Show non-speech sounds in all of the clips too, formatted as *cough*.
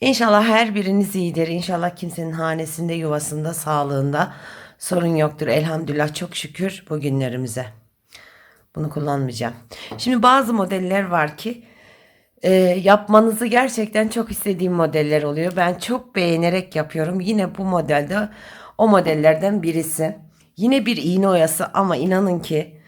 İnşallah her biriniz iyidir. İnşallah kimsenin hanesinde, yuvasında, sağlığında sorun yoktur. Elhamdülillah çok şükür bugünlerimize. Bunu kullanmayacağım. Şimdi bazı modeller var ki e, yapmanızı gerçekten çok istediğim modeller oluyor. Ben çok beğenerek yapıyorum. Yine bu modelde o modellerden birisi. Yine bir iğne oyası ama inanın ki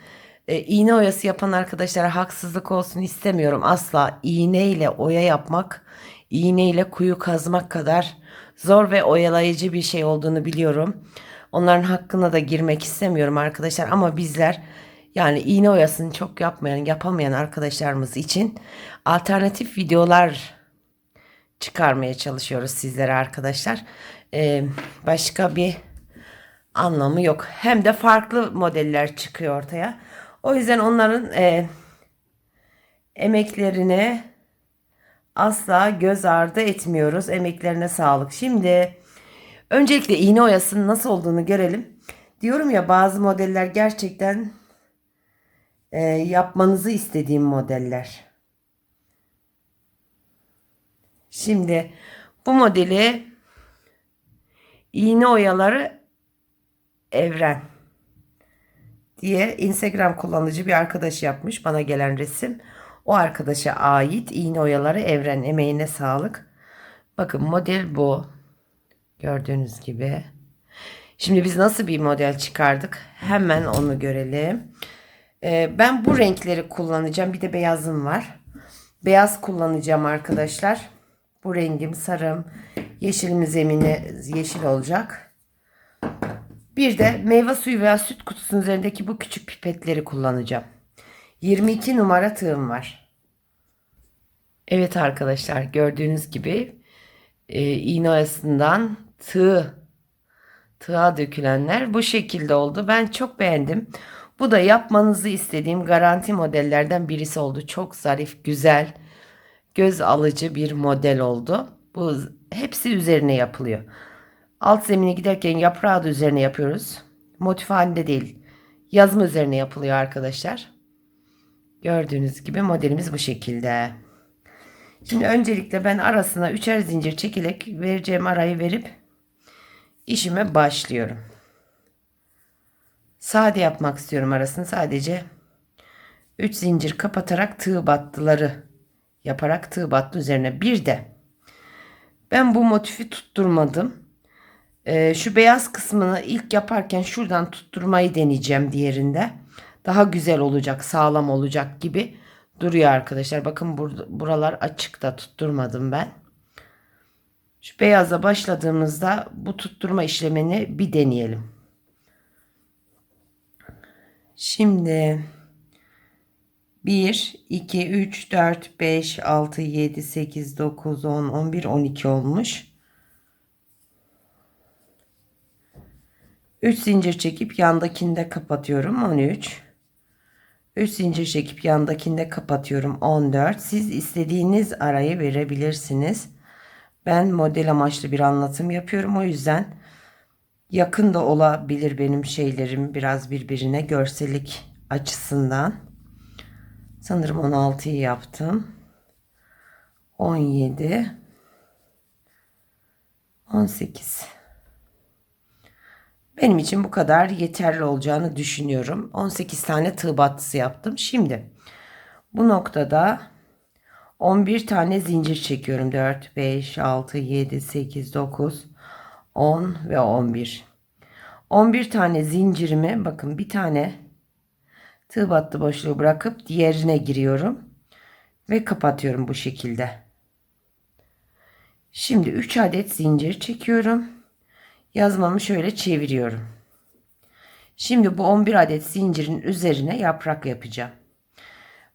e, iğne oyası yapan arkadaşlara haksızlık olsun istemiyorum. Asla iğne ile oya yapmak, iğne ile kuyu kazmak kadar zor ve oyalayıcı bir şey olduğunu biliyorum. Onların hakkına da girmek istemiyorum arkadaşlar ama bizler yani iğne oyasını çok yapmayan, yapamayan arkadaşlarımız için alternatif videolar çıkarmaya çalışıyoruz sizlere arkadaşlar. Ee, başka bir anlamı yok. Hem de farklı modeller çıkıyor ortaya. O yüzden onların e, emeklerine asla göz ardı etmiyoruz. Emeklerine sağlık. Şimdi öncelikle iğne oyasının nasıl olduğunu görelim. Diyorum ya bazı modeller gerçekten e, yapmanızı istediğim modeller. Şimdi bu modeli iğne oyaları evren diye Instagram kullanıcı bir arkadaş yapmış bana gelen resim. O arkadaşa ait iğne oyaları evren emeğine sağlık. Bakın model bu. Gördüğünüz gibi. Şimdi biz nasıl bir model çıkardık? Hemen onu görelim. Ee, ben bu renkleri kullanacağım. Bir de beyazım var. Beyaz kullanacağım arkadaşlar. Bu rengim sarım. Yeşilim zemini yeşil olacak. Bir de meyve suyu veya süt kutusunun üzerindeki bu küçük pipetleri kullanacağım. 22 numara tığım var. Evet arkadaşlar gördüğünüz gibi e, iğne arasından tığ tığa dökülenler bu şekilde oldu. Ben çok beğendim. Bu da yapmanızı istediğim garanti modellerden birisi oldu. Çok zarif, güzel, göz alıcı bir model oldu. Bu hepsi üzerine yapılıyor. Alt zemine giderken yaprağı da üzerine yapıyoruz. Motif halinde değil. Yazma üzerine yapılıyor arkadaşlar. Gördüğünüz gibi modelimiz bu şekilde. Şimdi öncelikle ben arasına üçer zincir çekerek vereceğim arayı verip işime başlıyorum. Sade yapmak istiyorum arasını sadece 3 zincir kapatarak tığ battıları yaparak tığ battı üzerine bir de ben bu motifi tutturmadım. Ee, şu beyaz kısmını ilk yaparken şuradan tutturmayı deneyeceğim diğerinde. Daha güzel olacak, sağlam olacak gibi duruyor arkadaşlar. Bakın bur buralar açık da tutturmadım ben. Şu beyaza başladığımızda bu tutturma işlemini bir deneyelim. Şimdi 1, 2, 3, 4, 5, 6, 7, 8, 9, 10, 11, 12 olmuş. 3 zincir çekip yandakinde kapatıyorum 13. 3 zincir çekip yandakinde kapatıyorum 14. Siz istediğiniz arayı verebilirsiniz. Ben model amaçlı bir anlatım yapıyorum o yüzden yakın da olabilir benim şeylerim biraz birbirine görsellik açısından. Sanırım 16'yı yaptım. 17 18 benim için bu kadar yeterli olacağını düşünüyorum. 18 tane tığ battısı yaptım. Şimdi bu noktada 11 tane zincir çekiyorum. 4, 5, 6, 7, 8, 9, 10 ve 11. 11 tane zincirimi bakın bir tane tığ battı boşluğu bırakıp diğerine giriyorum. Ve kapatıyorum bu şekilde. Şimdi 3 adet zincir çekiyorum yazmamı şöyle çeviriyorum. Şimdi bu 11 adet zincirin üzerine yaprak yapacağım.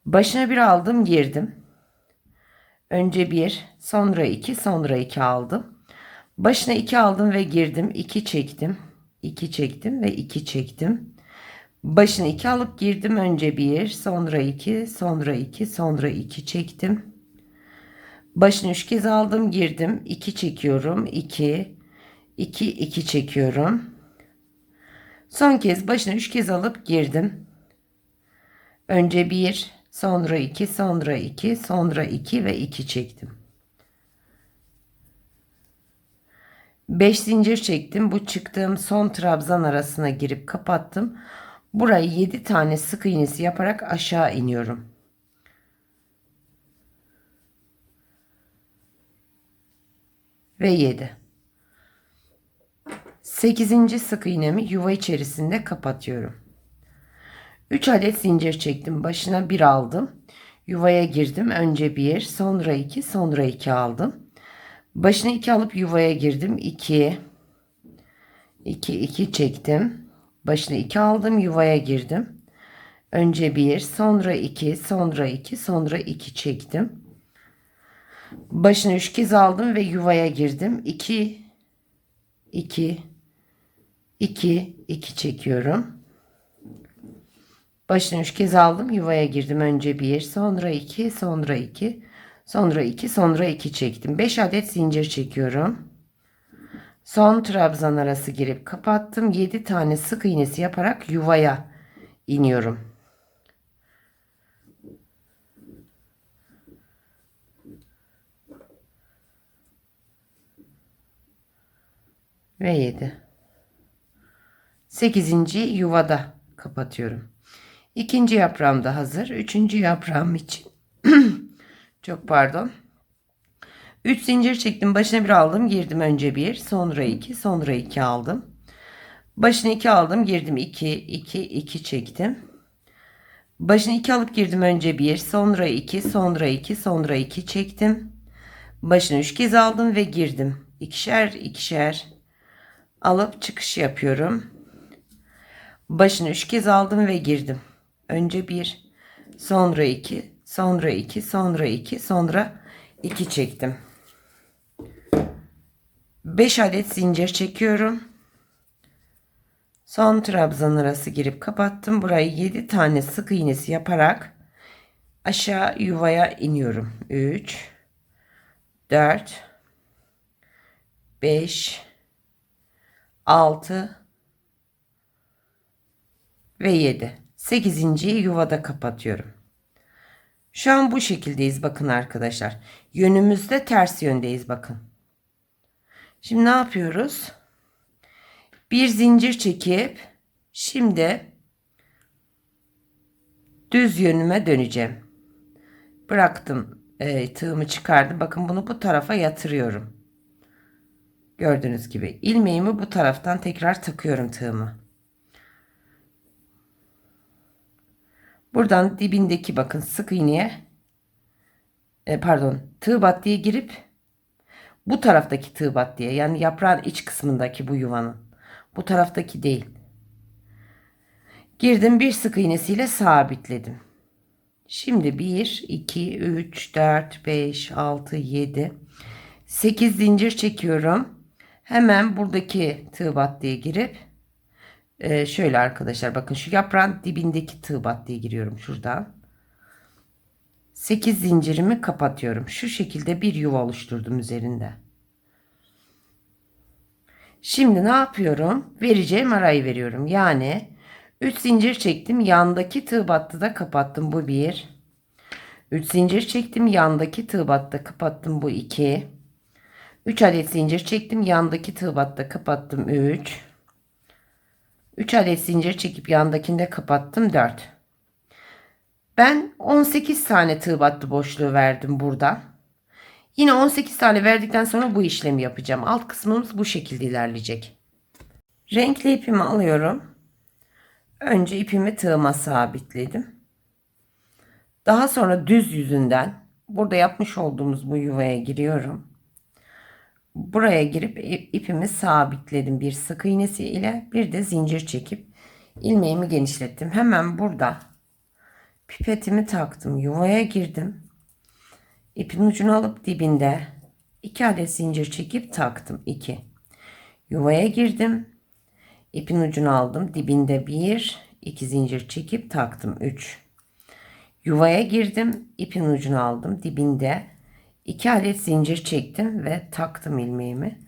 Başına bir aldım girdim. Önce bir sonra iki sonra iki aldım. Başına 2 aldım ve girdim. 2 çektim. 2 çektim ve 2 çektim. Başına 2 alıp girdim. Önce 1, sonra 2, sonra 2, sonra 2 çektim. Başını 3 kez aldım, girdim. 2 çekiyorum. 2, 2, 2 çekiyorum. Son kez başına 3 kez alıp girdim. Önce 1, sonra 2, sonra 2, sonra 2 ve 2 çektim. 5 zincir çektim. Bu çıktığım son trabzan arasına girip kapattım. Burayı 7 tane sık iğnesi yaparak aşağı iniyorum. Ve 7. 8. sık iğnemi yuva içerisinde kapatıyorum. 3 adet zincir çektim. Başına 1 aldım. Yuvaya girdim. Önce 1, sonra 2, sonra 2 aldım. Başına 2 alıp yuvaya girdim. 2 2 2 çektim. Başına 2 aldım, yuvaya girdim. Önce 1, sonra 2, sonra 2, sonra 2 çektim. Başına 3 kez aldım ve yuvaya girdim. 2 2 2 2 çekiyorum. Başına 3 kez aldım, yuvaya girdim. Önce 1, sonra 2, sonra 2, sonra 2, sonra 2 çektim. 5 adet zincir çekiyorum. Son trabzan arası girip kapattım. 7 tane sık iğnesi yaparak yuvaya iniyorum. Ve 7. 8. yuvada kapatıyorum. İkinci yaprağım da hazır. Üçüncü yaprağım için *clears throat* çok pardon. 3 zincir çektim. Başına bir aldım. Girdim önce 1. Sonra 2. Sonra 2 aldım. Başına 2 aldım. Girdim 2. 2. 2 çektim. Başına 2 alıp girdim önce 1. Sonra 2. Sonra 2. Sonra 2 çektim. Başına 3 kez aldım ve girdim. İkişer ikişer alıp çıkış yapıyorum. Başına 3 kez aldım ve girdim. Önce 1. Sonra 2. Sonra 2. Sonra 2. Sonra 2 çektim. 5 adet zincir çekiyorum. Son trabzan arası girip kapattım. Burayı 7 tane sık iğnesi yaparak aşağı yuvaya iniyorum. 3 4 5 6 ve 7. 8. yuvada kapatıyorum. Şu an bu şekildeyiz bakın arkadaşlar. Yönümüzde ters yöndeyiz bakın. Şimdi ne yapıyoruz? Bir zincir çekip şimdi düz yönüme döneceğim. Bıraktım e, tığımı çıkardım. Bakın bunu bu tarafa yatırıyorum. Gördüğünüz gibi ilmeğimi bu taraftan tekrar takıyorum tığımı. Buradan dibindeki bakın sık iğneye e, pardon tığ battıya girip bu taraftaki tığ battıya yani yaprağın iç kısmındaki bu yuvanın. Bu taraftaki değil. Girdim bir sık iğnesiyle sabitledim. Şimdi 1, 2, 3, 4, 5, 6, 7, 8 zincir çekiyorum. Hemen buradaki tığ battıya girip e, şöyle arkadaşlar bakın şu yaprağın dibindeki tığ battıya giriyorum şuradan. 8 zincirimi kapatıyorum. Şu şekilde bir yuva oluşturdum üzerinde. Şimdi ne yapıyorum? Vereceğim arayı veriyorum. Yani 3 zincir çektim. Yandaki tığ battıda kapattım. Bu 1. 3 zincir çektim. Yandaki tığ battı kapattım. Bu 2. 3 adet zincir çektim. Yandaki tığ battı kapattım. 3. 3 adet zincir çekip yandakinde kapattım. 4. Ben 18 tane tığ battı boşluğu verdim burada. Yine 18 tane verdikten sonra bu işlemi yapacağım. Alt kısmımız bu şekilde ilerleyecek. Renkli ipimi alıyorum. Önce ipimi tığıma sabitledim. Daha sonra düz yüzünden burada yapmış olduğumuz bu yuvaya giriyorum. Buraya girip ipimi sabitledim bir sık iğnesi ile bir de zincir çekip ilmeğimi genişlettim. Hemen burada pipetimi taktım. Yuvaya girdim. İpin ucunu alıp dibinde 2 adet zincir çekip taktım 2 yuvaya girdim ipin ucunu aldım dibinde 1 2 zincir çekip taktım 3 yuvaya girdim ipin ucunu aldım dibinde 2 adet zincir çektim ve taktım ilmeğimi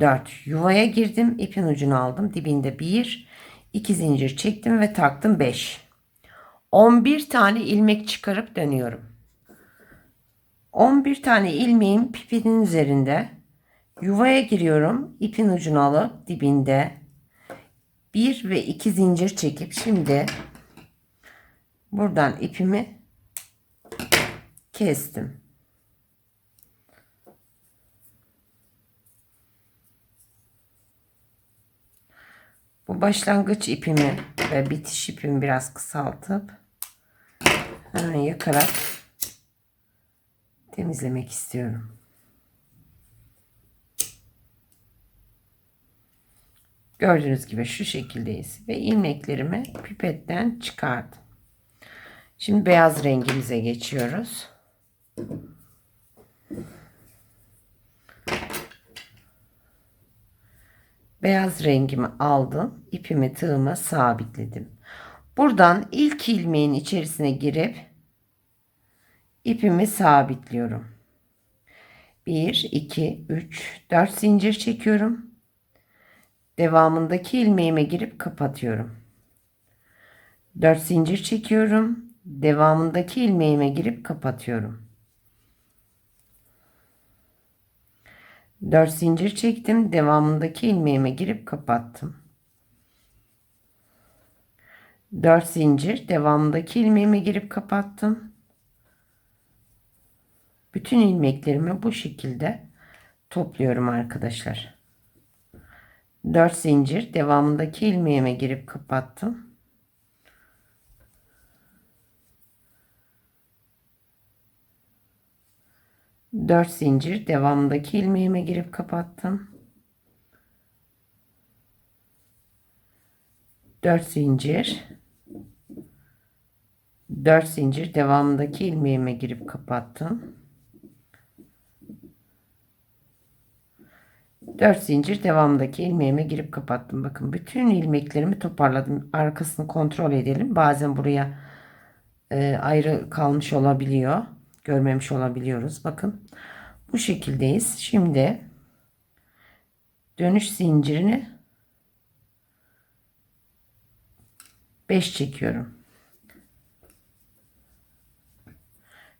4 yuvaya girdim ipin ucunu aldım dibinde 1 2 zincir çektim ve taktım 5 11 tane ilmek çıkarıp dönüyorum 11 tane ilmeğin pipetin üzerinde yuvaya giriyorum. ipin ucunu alıp dibinde 1 ve 2 zincir çekip şimdi buradan ipimi kestim. Bu başlangıç ipimi ve bitiş ipimi biraz kısaltıp hemen yakarak temizlemek istiyorum. Gördüğünüz gibi şu şekildeyiz ve ilmeklerimi pipetten çıkardım. Şimdi beyaz rengimize geçiyoruz. Beyaz rengimi aldım. ipimi tığıma sabitledim. Buradan ilk ilmeğin içerisine girip ipimi sabitliyorum. 1 2 3 4 zincir çekiyorum. Devamındaki ilmeğime girip kapatıyorum. 4 zincir çekiyorum. Devamındaki ilmeğime girip kapatıyorum. 4 zincir çektim. Devamındaki ilmeğime girip kapattım. 4 zincir devamındaki ilmeğime girip kapattım. Bütün ilmeklerimi bu şekilde topluyorum arkadaşlar. 4 zincir devamındaki ilmeğime girip kapattım. Dört zincir devamındaki ilmeğime girip kapattım. Dört zincir 4 zincir devamındaki ilmeğime girip kapattım. 4 zincir devamındaki ilmeğime girip kapattım. Bakın bütün ilmeklerimi toparladım. Arkasını kontrol edelim. Bazen buraya e, ayrı kalmış olabiliyor. Görmemiş olabiliyoruz. Bakın bu şekildeyiz. Şimdi dönüş zincirini 5 çekiyorum.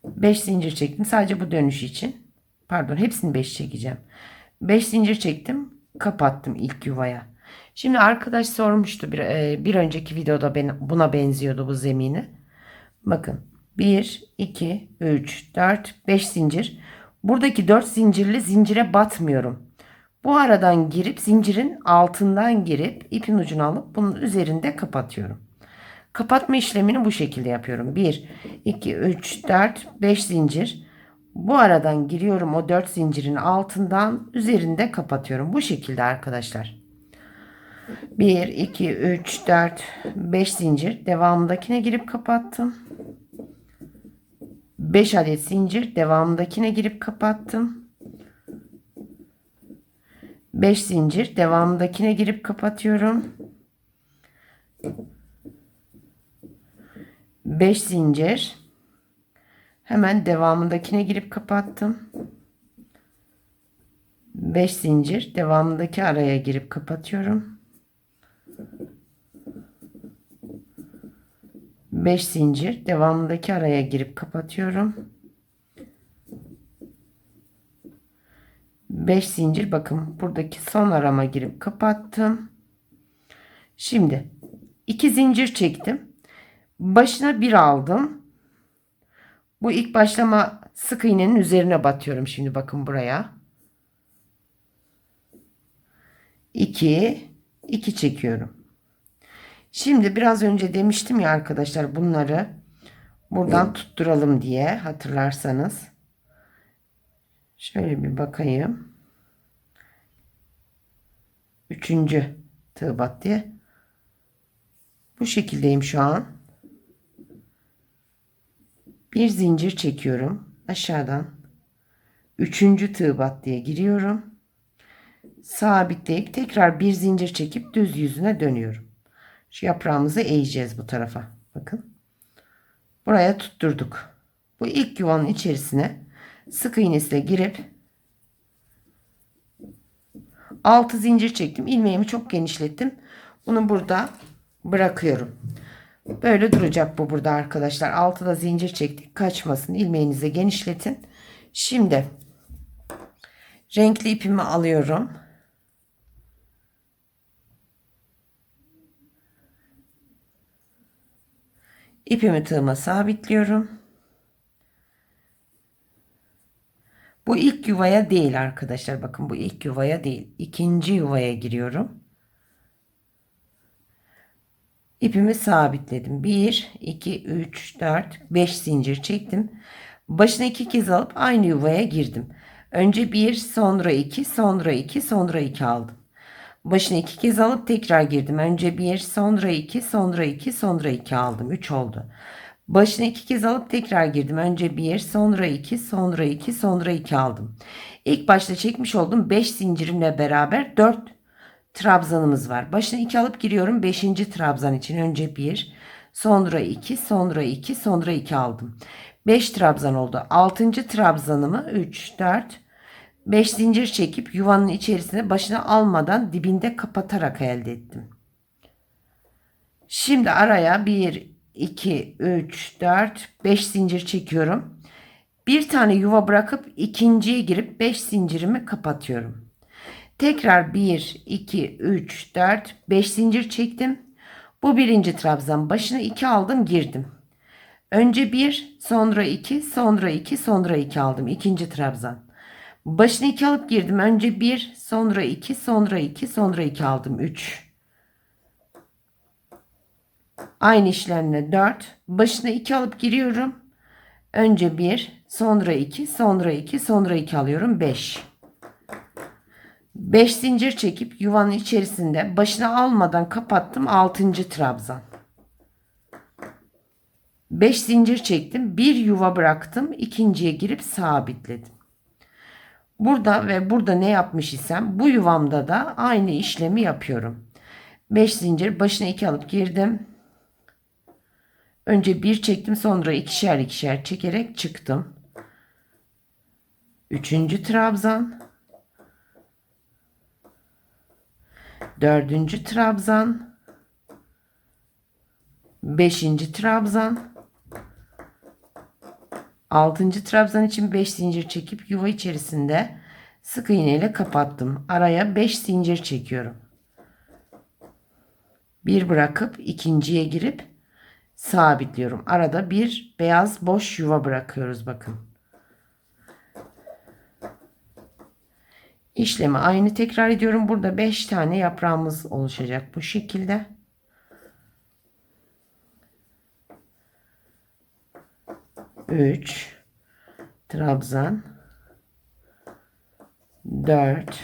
5 zincir çektim. Sadece bu dönüş için. Pardon hepsini 5 çekeceğim. 5 zincir çektim. Kapattım ilk yuvaya. Şimdi arkadaş sormuştu bir, e, bir önceki videoda buna benziyordu bu zemini. Bakın 1, 2, 3, 4, 5 zincir. Buradaki 4 zincirli zincire batmıyorum. Bu aradan girip zincirin altından girip ipin ucunu alıp bunun üzerinde kapatıyorum. Kapatma işlemini bu şekilde yapıyorum. 1, 2, 3, 4, 5 zincir. Bu aradan giriyorum o 4 zincirin altından üzerinde kapatıyorum. Bu şekilde arkadaşlar. 1, 2, 3, 4, 5 zincir. Devamındakine girip kapattım. 5 adet zincir. Devamındakine girip kapattım. 5 zincir. Devamındakine girip kapatıyorum. 5 zincir. Hemen devamındakine girip kapattım. 5 zincir devamındaki araya girip kapatıyorum. 5 zincir devamındaki araya girip kapatıyorum. 5 zincir bakın buradaki son arama girip kapattım. Şimdi 2 zincir çektim. Başına bir aldım. Bu ilk başlama sık iğnenin üzerine batıyorum şimdi bakın buraya. 2 2 çekiyorum. Şimdi biraz önce demiştim ya arkadaşlar bunları buradan tutturalım diye hatırlarsanız. Şöyle bir bakayım. Üçüncü tığ battı. Bu şekildeyim şu an bir zincir çekiyorum aşağıdan Üçüncü tığ battıya giriyorum. Sabitleyip tekrar bir zincir çekip düz yüzüne dönüyorum. Şu yaprağımızı eğeceğiz bu tarafa. Bakın. Buraya tutturduk. Bu ilk yuvanın içerisine sık iğnesiyle girip 6 zincir çektim. İlmeğimi çok genişlettim. Bunu burada bırakıyorum. Böyle duracak bu burada arkadaşlar. 6'da zincir çektik. Kaçmasın. İlmeğinizi genişletin. Şimdi renkli ipimi alıyorum. İpimi tığıma sabitliyorum. Bu ilk yuvaya değil arkadaşlar. Bakın bu ilk yuvaya değil. İkinci yuvaya giriyorum. İpimi sabitledim. 1, 2, 3, 4, 5 zincir çektim. Başına iki kez alıp aynı yuvaya girdim. Önce 1, sonra 2, sonra 2, sonra 2 aldım. Başına iki kez alıp tekrar girdim. Önce 1, sonra 2, sonra 2, sonra 2 aldım. 3 oldu. Başına iki kez alıp tekrar girdim. Önce 1, sonra 2, sonra 2, sonra 2 aldım. İlk başta çekmiş olduğum 5 zincirimle beraber 4 trabzanımız var. Başına 2 alıp giriyorum 5. trabzan için. Önce 1, sonra 2, sonra 2, sonra 2 aldım. 5 trabzan oldu. 6. trabzanımı 3, 4, 5 zincir çekip yuvanın içerisine başına almadan dibinde kapatarak elde ettim. Şimdi araya 1, 2, 3, 4, 5 zincir çekiyorum. Bir tane yuva bırakıp ikinciye girip 5 zincirimi kapatıyorum. Tekrar 1, 2, 3, 4, 5 zincir çektim. Bu birinci trabzan. Başına 2 aldım girdim. Önce 1, sonra 2, sonra 2, sonra 2 aldım. İkinci trabzan. Başına 2 alıp girdim. Önce 1, sonra 2, sonra 2, sonra 2 aldım. 3. Aynı işlemle 4. Başına 2 alıp giriyorum. Önce 1, sonra 2, sonra 2, sonra 2 alıyorum. 5. 5 zincir çekip yuvanın içerisinde başına almadan kapattım 6. trabzan. 5 zincir çektim. Bir yuva bıraktım. ikinciye girip sabitledim. Burada ve burada ne yapmış isem bu yuvamda da aynı işlemi yapıyorum. 5 zincir başına 2 alıp girdim. Önce bir çektim sonra ikişer ikişer çekerek çıktım. Üçüncü trabzan. Dördüncü trabzan. Beşinci trabzan. Altıncı trabzan için beş zincir çekip yuva içerisinde sık iğne ile kapattım. Araya beş zincir çekiyorum. Bir bırakıp ikinciye girip sabitliyorum. Arada bir beyaz boş yuva bırakıyoruz bakın. İşlemi aynı tekrar ediyorum. Burada 5 tane yaprağımız oluşacak bu şekilde. Üç trabzan dört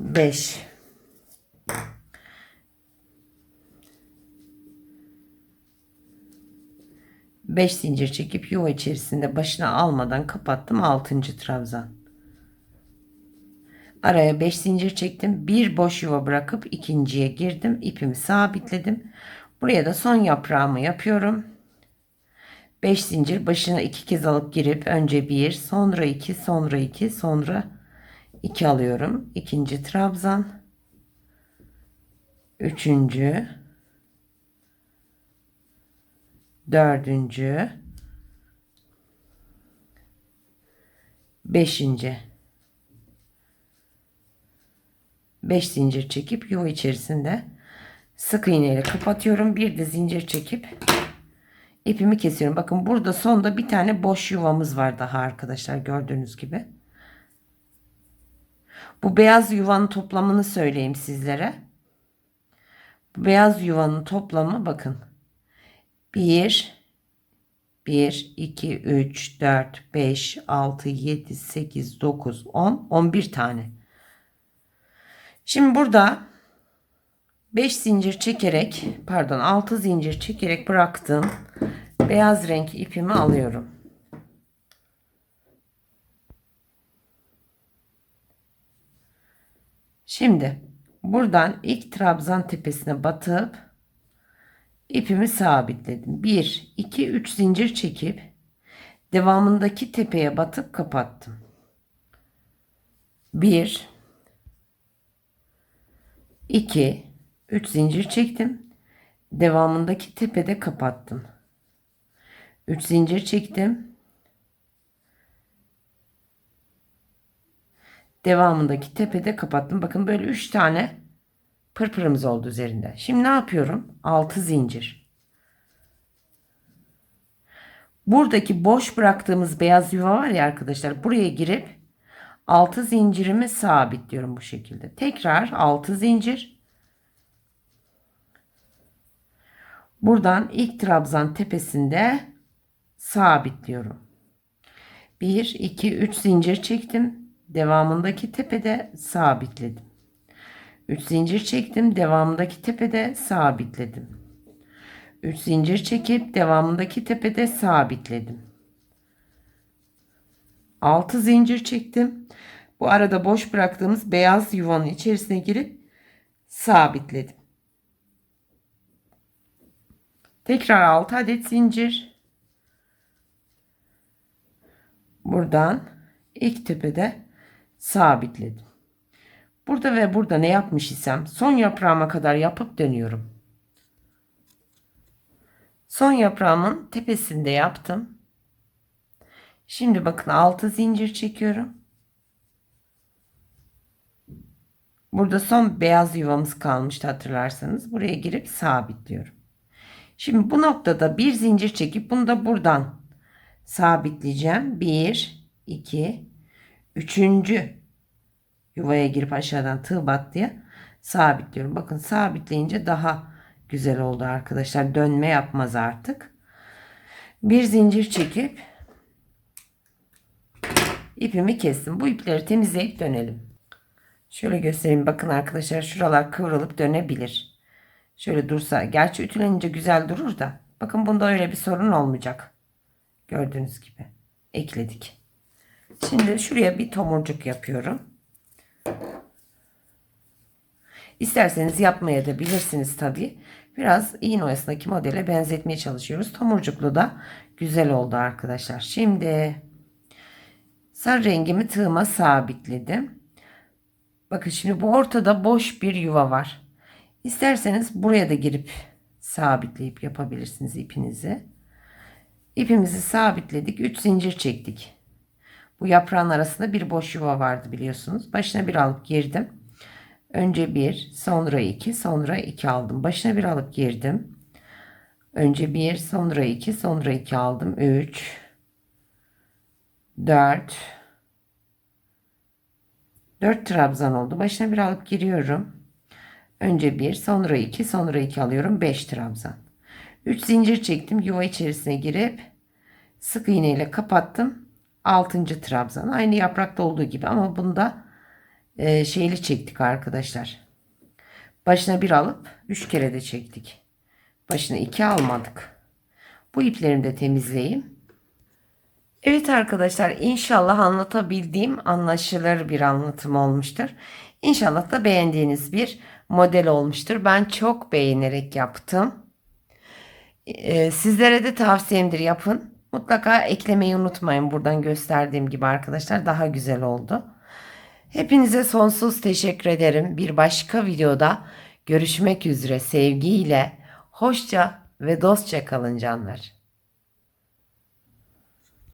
beş 5 zincir çekip yuva içerisinde başına almadan kapattım 6. trabzan. Araya 5 zincir çektim. Bir boş yuva bırakıp ikinciye girdim. ipimi sabitledim. Buraya da son yaprağımı yapıyorum. 5 zincir başına 2 kez alıp girip önce 1 sonra 2 sonra 2 sonra 2 alıyorum. İkinci trabzan. Üçüncü dördüncü, beşinci. Beş zincir çekip yuva içerisinde sık iğne ile kapatıyorum. Bir de zincir çekip ipimi kesiyorum. Bakın burada sonda bir tane boş yuvamız var daha arkadaşlar gördüğünüz gibi. Bu beyaz yuvanın toplamını söyleyeyim sizlere. Bu beyaz yuvanın toplamı bakın 1 1 2 3 4 5 6 7 8 9 10 11 tane. Şimdi burada 5 zincir çekerek pardon 6 zincir çekerek bıraktım. beyaz renk ipimi alıyorum. Şimdi buradan ilk trabzan tepesine batıp ipimi sabitledim. 1 2 3 zincir çekip devamındaki tepeye batıp kapattım. 1 2 3 zincir çektim. Devamındaki tepede kapattım. 3 zincir çektim. Devamındaki tepede kapattım. Bakın böyle 3 tane pırpırımız oldu üzerinde. Şimdi ne yapıyorum? 6 zincir. Buradaki boş bıraktığımız beyaz yuva var ya arkadaşlar. Buraya girip 6 zincirimi sabitliyorum bu şekilde. Tekrar 6 zincir. Buradan ilk trabzan tepesinde sabitliyorum. 1 2 3 zincir çektim. Devamındaki tepede sabitledim. 3 zincir çektim. Devamındaki tepede sabitledim. 3 zincir çekip devamındaki tepede sabitledim. 6 zincir çektim. Bu arada boş bıraktığımız beyaz yuvanın içerisine girip sabitledim. Tekrar 6 adet zincir. Buradan ilk tepede sabitledim. Burada ve burada ne yapmış isem son yaprağıma kadar yapıp dönüyorum. Son yaprağımın tepesinde yaptım. Şimdi bakın 6 zincir çekiyorum. Burada son beyaz yuvamız kalmıştı hatırlarsanız. Buraya girip sabitliyorum. Şimdi bu noktada bir zincir çekip bunu da buradan sabitleyeceğim. 1, 2, 3. yuvaya girip aşağıdan tığ battıya sabitliyorum. Bakın sabitleyince daha güzel oldu arkadaşlar. Dönme yapmaz artık. Bir zincir çekip ipimi kestim. Bu ipleri temizleyip dönelim. Şöyle göstereyim. Bakın arkadaşlar şuralar kıvrılıp dönebilir. Şöyle dursa. Gerçi ütülenince güzel durur da. Bakın bunda öyle bir sorun olmayacak. Gördüğünüz gibi. Ekledik. Şimdi şuraya bir tomurcuk yapıyorum. İsterseniz yapmaya da bilirsiniz tabi. Biraz iğne oyasındaki modele benzetmeye çalışıyoruz. Tomurcuklu da güzel oldu arkadaşlar. Şimdi sarı rengimi tığıma sabitledim. Bakın şimdi bu ortada boş bir yuva var. İsterseniz buraya da girip sabitleyip yapabilirsiniz ipinizi. İpimizi sabitledik. 3 zincir çektik. Bu yaprağın arasında bir boş yuva vardı biliyorsunuz. Başına bir alıp girdim. Önce bir, sonra iki, sonra iki aldım. Başına bir alıp girdim. Önce bir, sonra iki, sonra iki aldım. Üç, dört, dört trabzan oldu. Başına bir alıp giriyorum. Önce bir, sonra iki, sonra iki alıyorum. Beş trabzan. Üç zincir çektim. Yuva içerisine girip sık iğne ile kapattım. Altıncı trabzan. Aynı yaprakta olduğu gibi ama bunda e, şeyli çektik arkadaşlar. Başına bir alıp üç kere de çektik. Başına iki almadık. Bu iplerimi de temizleyeyim. Evet arkadaşlar inşallah anlatabildiğim anlaşılır bir anlatım olmuştur. İnşallah da beğendiğiniz bir model olmuştur. Ben çok beğenerek yaptım. Ee, sizlere de tavsiyemdir yapın. Mutlaka eklemeyi unutmayın buradan gösterdiğim gibi arkadaşlar daha güzel oldu. Hepinize sonsuz teşekkür ederim. Bir başka videoda görüşmek üzere sevgiyle. Hoşça ve dostça kalın canlar.